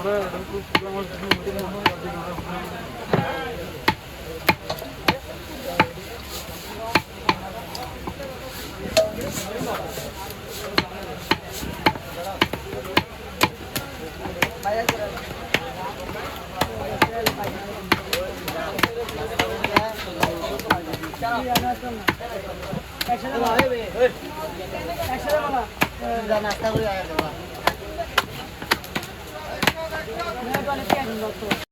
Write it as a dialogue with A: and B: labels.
A: নাস্তা করে আয়া দেবা 我的店里要做。